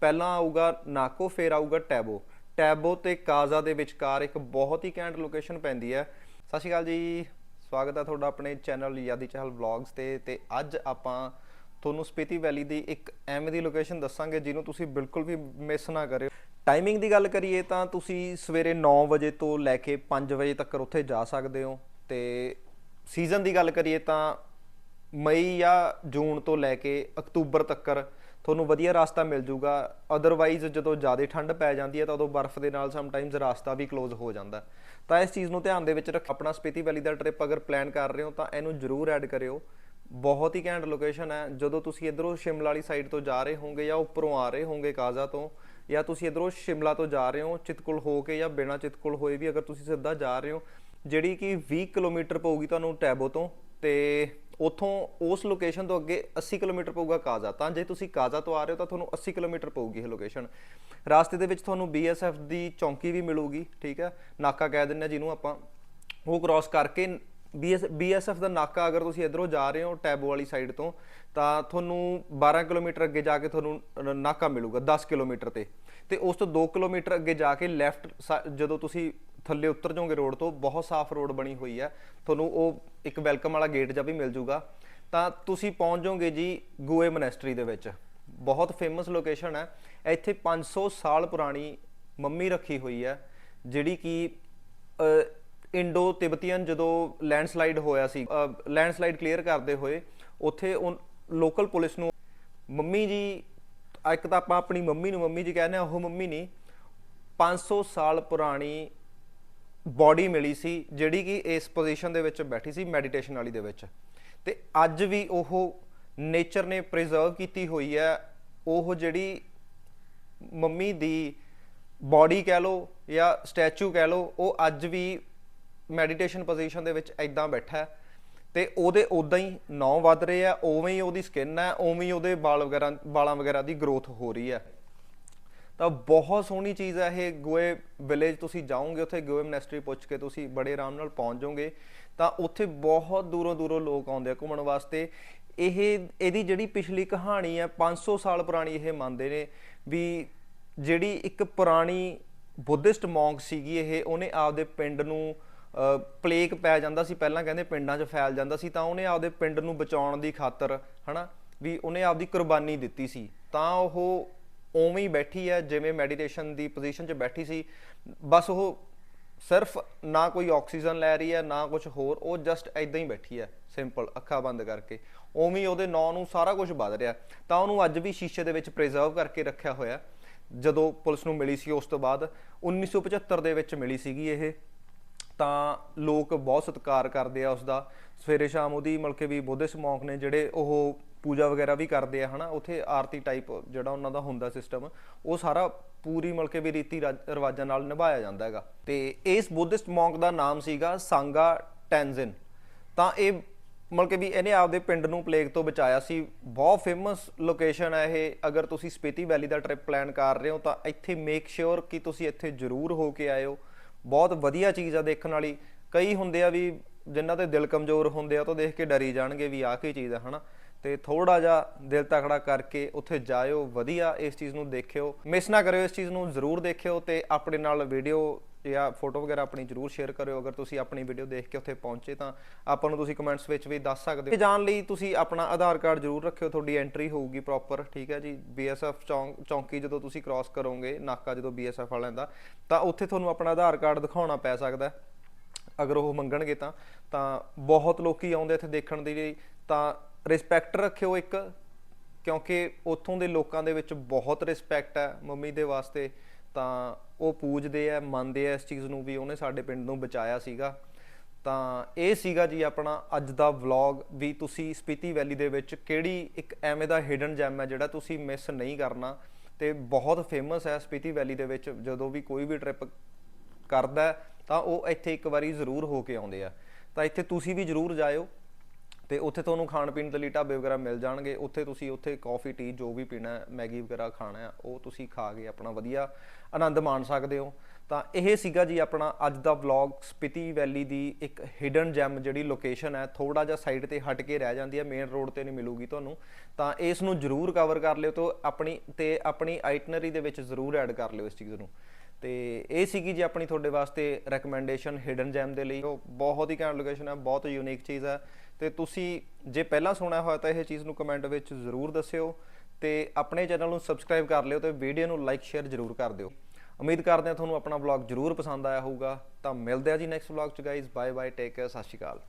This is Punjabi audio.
ਪਹਿਲਾਂ ਆਊਗਾ ਨਾਕੋ, ਫਿਰ ਆਊਗਾ ਟੈਬੋ। ਟੈਬੋ ਤੇ ਕਾਜ਼ਾ ਦੇ ਵਿਚਕਾਰ ਇੱਕ ਬਹੁਤ ਹੀ ਕੈਂਟ ਲੋਕੇਸ਼ਨ ਪੈਂਦੀ ਹੈ। ਸਤਿ ਸ਼੍ਰੀ ਅਕਾਲ ਜੀ। ਸਵਾਗਤ ਹੈ ਤੁਹਾਡਾ ਆਪਣੇ ਚੈਨਲ ਯਾਦੀ ਚਹਿਲ ਵਲੌਗਸ ਤੇ। ਤੇ ਅੱਜ ਆਪਾਂ ਤੁਹਾਨੂੰ ਸਪੀਤੀ ਵੈਲੀ ਦੀ ਇੱਕ ਐਵੇਂ ਦੀ ਲੋਕੇਸ਼ਨ ਦੱਸਾਂਗੇ ਜਿਹਨੂੰ ਤੁਸੀਂ ਬਿਲਕੁਲ ਵੀ ਮਿਸ ਨਾ ਕਰਿਓ। ਟਾਈਮਿੰਗ ਦੀ ਗੱਲ ਕਰੀਏ ਤਾਂ ਤੁਸੀਂ ਸਵੇਰੇ 9 ਵਜੇ ਤੋਂ ਲੈ ਕੇ 5 ਵਜੇ ਤੱਕ ਉੱਥੇ ਜਾ ਸਕਦੇ ਹੋ। ਤੇ ਸੀਜ਼ਨ ਦੀ ਗੱਲ ਕਰੀਏ ਤਾਂ ਮਈ ਜਾਂ ਜੂਨ ਤੋਂ ਲੈ ਕੇ ਅਕਤੂਬਰ ਤੱਕਰ ਤੁਹਾਨੂੰ ਵਧੀਆ ਰਸਤਾ ਮਿਲ ਜੂਗਾ। ਅਦਰਵਾਈਜ਼ ਜਦੋਂ ਜ਼ਿਆਦਾ ਠੰਡ ਪੈ ਜਾਂਦੀ ਹੈ ਤਾਂ ਉਦੋਂ ਬਰਫ਼ ਦੇ ਨਾਲ ਸਮਟਾਈਮਸ ਰਸਤਾ ਵੀ ਕਲੋਜ਼ ਹੋ ਜਾਂਦਾ। ਤਾਂ ਇਸ ਚੀਜ਼ ਨੂੰ ਧਿਆਨ ਦੇ ਵਿੱਚ ਰੱਖ, ਆਪਣਾ ਸਪੀਤੀ ਵੈਲੀ ਦਾ ਟ੍ਰਿਪ ਅਗਰ ਪਲਾਨ ਕਰ ਰਹੇ ਹੋ ਤਾਂ ਇਹਨੂੰ ਜ਼ਰੂਰ ਐਡ ਕਰਿਓ। ਬਹੁਤ ਹੀ ਘੈਂਟ ਲੋਕੇਸ਼ਨ ਹੈ। ਜਦੋਂ ਤੁਸੀਂ ਇਧਰੋਂ ਸ਼ਿਮਲਾ ਵਾਲੀ ਸਾਈਡ ਤੋਂ ਜਾ ਰਹੇ ਹੋਵੋਗੇ ਜਾਂ ਉੱਪਰੋਂ ਆ ਰਹੇ ਹੋਵੋਗੇ ਕਾਜ਼ਾ ਤੋਂ, ਜਾਂ ਤੁਸੀਂ ਇਧਰੋਂ ਸ਼ਿਮਲਾ ਤੋਂ ਜਾ ਰਹੇ ਹੋ ਚਿਤਕੁਲ ਹੋ ਕੇ ਜਾਂ ਬਿਨਾਂ ਚਿਤਕੁਲ ਹੋਏ ਵੀ ਅਗਰ ਤੁਸੀਂ ਸਿੱਧਾ ਜਾ ਰਹੇ ਹੋ, ਜਿਹੜੀ ਕਿ 20 ਕਿਲੋਮੀਟਰ ਪਊਗੀ ਤੁਹਾਨੂੰ ਟੈਬੋ ਤੋਂ, ਤੇ ਉਥੋਂ ਉਸ ਲੋਕੇਸ਼ਨ ਤੋਂ ਅੱਗੇ 80 ਕਿਲੋਮੀਟਰ ਪਊਗਾ ਕਾਜ਼ਾ। ਤਾਂ ਜੇ ਤੁਸੀਂ ਕਾਜ਼ਾ ਤੋਂ ਆ ਰਹੇ ਹੋ ਤਾਂ ਤੁਹਾਨੂੰ 80 ਕਿਲੋਮੀਟਰ ਪਊਗੀ ਇਹ ਲੋਕੇਸ਼ਨ ਰਾਸਤੇ ਦੇ ਵਿੱਚ ਤੁਹਾਨੂੰ BSF ਦੀ ਚੌਂਕੀ ਵੀ ਮਿਲੂਗੀ, ਠੀਕ ਹੈ? ਨਾਕਾ ਕਹਿ ਦਿੰਦੇ ਆ ਜਿਹਨੂੰ ਆਪਾਂ। ਉਹ ਕ੍ਰਾਸ ਕਰਕੇ BS BSF ਦਾ ਨਾਕਾ ਅਗਰ ਤੁਸੀਂ ਇਧਰੋਂ ਜਾ ਰਹੇ ਹੋ ਟੈਬੋ ਵਾਲੀ ਸਾਈਡ ਤੋਂ, ਤਾਂ ਤੁਹਾਨੂੰ 12 ਕਿਲੋਮੀਟਰ ਅੱਗੇ ਜਾ ਕੇ ਤੁਹਾਨੂੰ ਨਾਕਾ ਮਿਲੂਗਾ 10 ਕਿਲੋਮੀਟਰ ਤੇ। ਤੇ ਉਸ ਤੋਂ 2 ਕਿਲੋਮੀਟਰ ਅੱਗੇ ਜਾ ਕੇ ਲੈਫਟ ਜਦੋਂ ਤੁਸੀਂ ਥੱਲੇ ਉਤਰ ਜਾਓਗੇ ਰੋਡ ਤੋਂ, ਬਹੁਤ ਸਾਫ਼ ਰੋਡ ਬਣੀ ਹੋਈ ਹੈ। ਤੁਹਾਨੂੰ ਉਹ ਇੱਕ ਵੈਲਕਮ ਵਾਲਾ ਗੇਟ ਜਾਂ ਵੀ ਮਿਲ ਜੂਗਾ। ਤਾਂ ਤੁਸੀਂ ਪਹੁੰਚ ਜਾਓਗੇ ਜੀ ਗੂਏ ਮੋਨੈਸਟਰੀ ਦੇ ਵਿੱਚ। ਬਹੁਤ ਫੇਮਸ ਲੋਕੇਸ਼ਨ ਹੈ। ਇੱਥੇ 500 ਸਾਲ ਪੁਰਾਣੀ ਮੰਮੀ ਰੱਖੀ ਹੋਈ ਹੈ, ਜਿਹੜੀ ਕਿ ਇੰਡੋ ਤਿਬਤੀਅਨ ਜਦੋਂ ਲੈਂਡਸਲਾਈਡ ਹੋਇਆ ਸੀ ਲੈਂਡਸਲਾਈਡ ਕਲੀਅਰ ਕਰਦੇ ਹੋਏ, ਉੱਥੇ ਲੋਕਲ ਪੁਲਿਸ ਨੂੰ ਮੰਮੀ ਜੀ, ਇੱਕ ਤਾਂ ਆਪਾਂ ਆਪਣੀ ਮੰਮੀ ਨੂੰ ਮੰਮੀ ਜੀ ਕਹਿੰਦੇ ਆ ਉਹ ਮੰਮੀ ਨਹੀਂ। 500 ਸਾਲ ਪੁਰਾਣੀ ਬਾਡੀ ਮਿਲੀ ਸੀ, ਜਿਹੜੀ ਕਿ ਇਸ ਪੋਜੀਸ਼ਨ ਦੇ ਵਿੱਚ ਬੈਠੀ ਸੀ ਮੈਡੀਟੇਸ਼ਨ ਵਾਲੀ ਦੇ ਵਿੱਚ। ਤੇ ਅੱਜ ਵੀ ਉਹ ਨੇਚਰ ਨੇ ਪ੍ਰੀਜ਼ਰਵ ਕੀਤੀ ਹੋਈ ਹੈ, ਉਹ ਜਿਹੜੀ ਮੰਮੀ ਦੀ ਬਾਡੀ ਕਹਿ ਲਓ ਜਾਂ ਸਟੈਚੂ ਕਹਿ ਲਓ, ਉਹ ਅੱਜ ਵੀ ਮੈਡੀਟੇਸ਼ਨ ਪੋਜੀਸ਼ਨ ਦੇ ਵਿੱਚ ਐਦਾਂ ਬੈਠਾ ਹੈ। ਤੇ ਉਹਦੇ ਉਦਾਂ ਹੀ ਨੌ ਵੱਧ ਰਹੇ ਆ, ਉਵੇਂ ਹੀ ਉਹਦੀ ਸਕਿਨ ਹੈ, ਉਵੇਂ ਹੀ ਉਹਦੇ ਵਾਲ ਵਗੈਰਾ, ਵਾਲਾਂ ਵਗੈਰਾ ਦੀ ਗਰੋਥ ਹੋ ਰਹੀ ਹੈ। ਤਾਂ ਬਹੁਤ ਸੋਹਣੀ ਚੀਜ਼ ਹੈ ਇਹ ਗੋਏ ਵਿਲੇਜ ਤੁਸੀਂ ਜਾਓਗੇ ਉੱਥੇ ਗੋਏ ਮਨੈਸਟਰੀ ਪੁੱਛ ਕੇ ਤੁਸੀਂ ਬੜੇ ਆਰਾਮ ਨਾਲ ਪਹੁੰਚ ਜਾਓਗੇ। ਤਾਂ ਉੱਥੇ ਬਹੁਤ ਦੂਰੋਂ ਦੂਰੋਂ ਲੋਕ ਆਉਂਦੇ ਆ ਘੁੰਮਣ ਵਾਸਤੇ। ਇਹ, ਇਹਦੀ ਜਿਹੜੀ ਪਿਛਲੀ ਕਹਾਣੀ ਹੈ 500 ਸਾਲ ਪੁਰਾਣੀ ਇਹ ਮੰਨਦੇ ਨੇ ਵੀ ਜਿਹੜੀ ਇੱਕ ਪੁਰਾਣੀ ਬੁੱਧਿਸਟ ਮੌਂਕ ਸੀਗੀ ਇਹ, ਉਹਨੇ ਆਪਦੇ ਪਿੰਡ ਨੂੰ ਪਲੇਗ ਪੈ ਜਾਂਦਾ ਸੀ। ਪਹਿਲਾਂ ਕਹਿੰਦੇ ਪਿੰਡਾਂ 'ਚ ਫੈਲ ਜਾਂਦਾ ਸੀ, ਤਾਂ ਉਹਨੇ ਆਪਦੇ ਪਿੰਡ ਨੂੰ ਬਚਾਉਣ ਦੀ ਖਾਤਰ, ਹਨਾ, ਵੀ ਉਹਨੇ ਆਪਦੀ ਕੁਰਬਾਨੀ ਦਿੱਤੀ ਸੀ। ਤਾਂ ਉਹ ਉਵੇਂ ਹੀ ਬੈਠੀ ਹੈ ਜਿਵੇਂ ਮੈਡੀਟੇਸ਼ਨ ਦੀ ਪੋਜੀਸ਼ਨ 'ਚ ਬੈਠੀ ਸੀ। ਬਸ ਉਹ ਸਿਰਫ ਨਾ ਕੋਈ ਆਕਸੀਜਨ ਲੈ ਰਹੀ ਹੈ ਨਾ ਕੁਝ ਹੋਰ, ਉਹ ਜਸਟ ਐਦਾਂ ਹੀ ਬੈਠੀ ਹੈ ਸਿੰਪਲ ਅੱਖਾਂ ਬੰਦ ਕਰਕੇ। ਉਵੇਂ ਉਹਦੇ ਨਾਂ ਨੂੰ ਸਾਰਾ ਕੁਝ ਵੱਧ ਰਿਹਾ। ਤਾਂ ਉਹਨੂੰ ਅੱਜ ਵੀ ਸ਼ੀਸ਼ੇ ਦੇ ਵਿੱਚ ਪ੍ਰੀਜ਼ਰਵ ਕਰਕੇ ਰੱਖਿਆ ਹੋਇਆ। ਜਦੋਂ ਪੁਲਿਸ ਨੂੰ ਮਿਲੀ ਸੀ, ਉਸ ਤੋਂ ਬਾਅਦ 1975 ਦੇ ਵਿੱਚ ਮਿਲੀ ਸੀਗੀ ਇਹ। ਤਾਂ ਲੋਕ ਬਹੁਤ ਸਤਿਕਾਰ ਕਰਦੇ ਆ ਉਸ ਦਾ ਸਵੇਰੇ ਸ਼ਾਮ ਉਹਦੀ ਮਤਲਬ ਕਿ ਵੀ ਬੁੱਧਿਸਟ ਮੌਂਕ ਨੇ ਜਿਹੜੇ ਉਹ ਪੂਜਾ ਵਗੈਰਾ ਵੀ ਕਰਦੇ ਆ, ਹਨਾ? ਉੱਥੇ ਆਰਤੀ ਟਾਈਪ ਜਿਹੜਾ ਉਹਨਾਂ ਦਾ ਹੁੰਦਾ ਸਿਸਟਮ ਉਹ ਸਾਰਾ ਪੂਰੀ ਮਤਲਬ ਕਿ ਵੀ ਰੀਤੀ ਰਾਜ- ਰਿਵਾਜਾਂ ਨਾਲ ਨਿਭਾਇਆ ਜਾਂਦਾ ਹੈਗਾ। ਤੇ ਇਸ ਬੁੱਧਿਸਟ ਮੌਂਕ ਦਾ ਨਾਮ ਸੀਗਾ ਸੰਗਾ ਟੈਂਜ਼ਨ ਤਾਂ ਇਹ ਮਤਲਬ ਕਿ ਵੀ ਇਹਨੇ ਆਪਦੇ ਪਿੰਡ ਨੂੰ ਪਲੇਗ ਤੋਂ ਬਚਾਇਆ ਸੀ। ਬਹੁਤ ਫੇਮਸ ਲੋਕੇਸ਼ਨ ਹੈ ਇਹ। ਅਗਰ ਤੁਸੀਂ ਸਪੀਤੀ ਵੈਲੀ ਦਾ ਟ੍ਰਿਪ ਪਲਾਨ ਕਰ ਰਹੇ ਹੋ, ਤਾਂ ਇੱਥੇ ਮੇਕ ਸ਼ੋਰ ਕਿ ਤੁਸੀਂ ਇੱਥੇ ਜ਼ਰੂਰ ਹੋ ਕੇ ਆਇਓ। ਬਹੁਤ ਵਧੀਆ ਚੀਜ਼ ਆ ਦੇਖਣ ਵਾਲੀ। ਕਈ ਹੁੰਦੇ ਆ ਵੀ ਜਿਨ੍ਹਾਂ ਦੇ ਦਿਲ ਕਮਜ਼ੋਰ ਹੁੰਦੇ ਆ ਤਾਂ ਦੇਖ ਕੇ ਡਰੀ ਜਾਣਗੇ ਵੀ ਆਹ ਕੀ ਚੀਜ਼ ਆ, ਹਨਾ? ਤੇ ਥੋੜਾ ਜਿਹਾ ਦਿਲ ਤਕੜਾ ਕਰਕੇ ਉੱਥੇ ਜਾਇਓ, ਵਧੀਆ ਇਸ ਚੀਜ਼ ਨੂੰ ਦੇਖਿਓ। ਮਿਸ ਨਾ ਕਰਿਓ ਇਸ ਚੀਜ਼ ਨੂੰ, ਜ਼ਰੂਰ ਦੇਖਿਓ ਤੇ ਆਪਣੇ ਨਾਲ ਵੀਡੀਓ ਜਾਂ ਫੋਟੋ ਵਗੈਰਾ ਆਪਣੀ ਜ਼ਰੂਰ ਸ਼ੇਅਰ ਕਰਿਓ। ਅਗਰ ਤੁਸੀਂ ਆਪਣੀ ਵੀਡੀਓ ਦੇਖ ਕੇ ਉੱਥੇ ਪਹੁੰਚੇ ਤਾਂ ਆਪਾਂ ਨੂੰ ਤੁਸੀਂ ਕਮੈਂਟਸ ਵਿੱਚ ਵੀ ਦੱਸ ਸਕਦੇ ਹੋ। ਜਾਣ ਲਈ ਤੁਸੀਂ ਆਪਣਾ ਆਧਾਰ ਕਾਰਡ ਜ਼ਰੂਰ ਰੱਖਿਓ, ਤੁਹਾਡੀ ਐਂਟਰੀ ਹੋਊਗੀ ਪ੍ਰੋਪਰ ਠੀਕ ਹੈ ਜੀ? BSF ਚੌਂਕ, ਚੌਂਕੀ ਜਦੋਂ ਤੁਸੀਂ ਕ੍ਰਾਸ ਕਰੋਗੇ, ਨਾਕਾ ਜਦੋਂ BSF ਵਾਲਿਆਂ ਦਾ, ਤਾਂ ਉੱਥੇ ਤੁਹਾਨੂੰ ਆਪਣਾ ਆਧਾਰ ਕਾਰਡ ਦਿਖਾਉਣਾ ਪੈ ਸਕਦਾ ਅਗਰ ਉਹ ਮੰਗਣਗੇ ਤਾਂ ਤਾਂ ਬਹੁਤ ਲੋਕੀ ਆਉਂਦੇ ਇੱਥੇ ਦੇਖਣ ਦੇ ਲਈ, ਤਾਂ ਰਿਸਪੈਕਟ ਰੱਖਿਓ ਇੱਕ, ਕਿਉਂਕਿ ਉੱਥੋਂ ਦੇ ਲੋਕਾਂ ਦੇ ਵਿੱਚ ਬਹੁਤ ਰਿਸਪੈਕਟ ਹੈ ਮੰਮੀ ਦੇ ਵਾਸਤੇ, ਤਾਂ ਉਹ ਪੂਜਦੇ ਆ, ਮੰਨਦੇ ਆ ਇਸ ਚੀਜ਼ ਨੂੰ ਵੀ ਉਹਨੇ ਸਾਡੇ ਪਿੰਡ ਨੂੰ ਬਚਾਇਆ ਸੀਗਾ। ਤਾਂ ਇਹ ਸੀਗਾ ਜੀ ਆਪਣਾ ਅੱਜ ਦਾ ਵਲੌਗ ਵੀ ਤੁਸੀਂ ਸਪੀਤੀ ਵੈਲੀ ਦੇ ਵਿੱਚ ਕਿਹੜੀ ਇੱਕ ਐਵੇਂ ਦਾ ਹਿਡਨ ਜੈਮ ਹੈ ਜਿਹੜਾ ਤੁਸੀਂ ਮਿਸ ਨਹੀਂ ਕਰਨਾ ਤੇ ਬਹੁਤ ਫੇਮਸ ਹੈ ਸਪੀਤੀ ਵੈਲੀ ਦੇ ਵਿੱਚ, ਜਦੋਂ ਵੀ ਕੋਈ ਵੀ ਟ੍ਰਿਪ ਕਰਦਾ ਤਾਂ ਉਹ ਇੱਥੇ ਇੱਕ ਵਾਰੀ ਜ਼ਰੂਰ ਹੋ ਕੇ ਆਉਂਦੇ ਆ। ਤਾਂ ਇੱਥੇ ਤੁਸੀਂ ਵੀ ਜ਼ਰੂਰ ਜਾਇਓ। ਤੇ ਉੱਥੇ ਤੁਹਾਨੂੰ ਖਾਣ ਪੀਣ ਦੇ ਲਈ ਢਾਬੇ ਵਗੈਰਾ ਮਿਲ ਜਾਣਗੇ। ਉੱਥੇ ਤੁਸੀਂ ਉੱਥੇ ਕਾਫੀ ਟੀ ਜੋ ਵੀ ਪੀਣਾ ਮੈਗੀ ਵਗੈਰਾ ਖਾਣਾ ਉਹ ਤੁਸੀਂ ਖਾ ਕੇ ਆਪਣਾ ਵਧੀਆ ਆਨੰਦ ਮਾਣ ਸਕਦੇ ਹੋ। ਤਾਂ ਇਹ ਸੀਗਾ ਜੀ ਆਪਣਾ ਅੱਜ ਦਾ ਵਲੌਗ ਸਪਿਤੀ ਵੈਲੀ ਦੀ ਇੱਕ ਹਿਡਨ ਜੈਮ ਜਿਹੜੀ ਲੋਕੇਸ਼ਨ ਹੈ ਥੋੜਾ ਜਿਹਾ ਸਾਈਡ ਤੇ ਹਟ ਕੇ ਰਹਿ ਜਾਂਦੀ ਹੈ ਮੇਨ ਰੋਡ ਤੇ ਨਹੀਂ ਮਿਲੂਗੀ ਤੁਹਾਨੂੰ। ਤਾਂ ਇਸ ਨੂੰ ਜਰੂਰ ਕਵਰ ਕਰ ਲਿਓ ਤੋਂ ਆਪਣੀ, ਤੇ ਆਪਣੀ ਆਈਟਨਰੀ ਦੇ ਵਿੱਚ ਜ਼ਰੂਰ ਐਡ ਕਰ ਲਿਓ ਇਸ ਚੀਜ਼ ਨੂੰ। ਤੇ ਇਹ ਸੀਗੀ ਜੀ ਆਪਣੀ ਤੁਹਾਡੇ ਵਾਸਤੇ ਰეკਮੈਂਡੇਸ਼ਨ ਹਿਡਨ ਜੈਮ ਦੇ ਲਈ। ਉਹ ਬਹੁਤ ਹੀ ਘੈਂਟ ਲੋਕੇਸ਼ਨ ਹੈ, ਬਹੁਤ ਯੂਨੀਕ ਚੀਜ਼ ਹੈ। ਤੇ ਤੁਸੀਂ ਜੇ ਪਹਿਲਾਂ ਸੁਣਿਆ ਹੋਇਆ ਤਾਂ ਇਹ ਚੀਜ਼ ਨੂੰ ਕਮੈਂਟ ਵਿੱਚ ਜ਼ਰੂਰ ਦੱਸਿਓ ਤੇ ਆਪਣੇ ਚੈਨਲ ਨੂੰ ਸਬਸਕ੍ਰਾਈਬ ਕਰ ਲਿਓ ਤੇ ਵੀਡੀਓ ਨੂੰ ਲਾਈਕ ਸ਼ੇਅਰ ਜ਼ਰੂਰ ਕਰ ਦਿਓ। ਉਮੀਦ ਕਰਦੇ ਹਾਂ ਤੁਹਾਨੂੰ ਆਪਣਾ ਵਲੌਗ ਜ਼ਰੂਰ ਪਸੰਦ ਆਇਆ ਹੋਊਗਾ। ਤਾਂ ਮਿਲਦੇ ਆ ਜੀ ਨੈਕਸਟ ਵਲੌਗ ਚ guys bye bye take care ਸਤਿ ਸ਼੍ਰੀ ਅਕਾਲ।